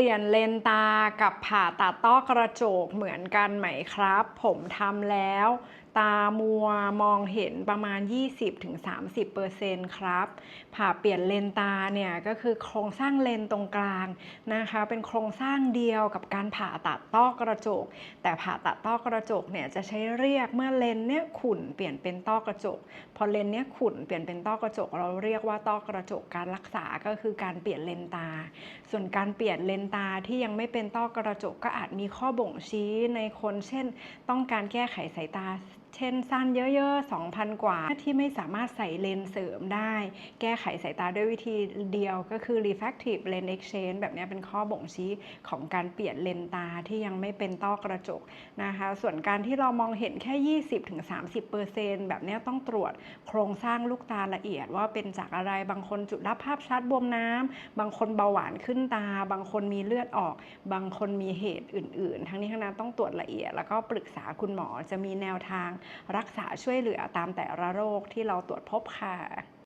ลี่ยนเลนตากับผ่าตัดต้อกระจกเหมือนกันไหมครับ ผมทำแล้ว ตามัวมองเห็นประมาณ 20-30%ครับ ผ่าเปลี่ยนเลนตาเนี่ยก็คือโครงสร้างเลนตรงกลางนะคะ เป็นโครงสร้างเดียวกับการผ่าตัดต้อกระจก แต่ผ่าตัดต้อกระจกเนี่ยจะใช้เรียกเมื่อเลนเนี่ยขุ่นเปลี่ยนเป็นต้อกระจก พอเลนเนี่ยขุ่นเปลี่ยนเป็นต้อกระจก เราเรียกว่าต้อกระจกการรักษาก็คือการเปลี่ยนเลนตา ส่วนการเปลี่ยนเลนตาที่ยังไม่เป็นต้อกระจกก็อาจมีข้อบ่งชี้ในคน เช่น ต้องการแก้ไขสายตา เช่นสั้นเยอะๆ 2,000 กว่า ที่ไม่สามารถใส่เลนส์เสริมได้ แก้ไขสายตาด้วยวิธีเดียวก็คือ refractive lens exchange แบบนี้เป็นข้อบ่งชี้ของการเปลี่ยนเลนตาที่ยังไม่เป็นต้อกระจกนะคะ ส่วนการที่เรามองเห็นแค่ 20-30%แบบนี้ต้องตรวจโครงสร้างลูกตาละเอียดว่าเป็นจากอะไร บางคนจุดรับภาพชัดบวมน้ำ บางคนเบาหวานขึ้นตา บางคนมีเลือดออก บางคนมีเหตุอื่น ๆ ทั้งนี้ทั้งนั้นต้องตรวจละเอียด แล้วก็ปรึกษาคุณหมอจะมีแนวทางรักษาช่วยเหลือตามแต่ละโรคที่เราตรวจพบค่ะ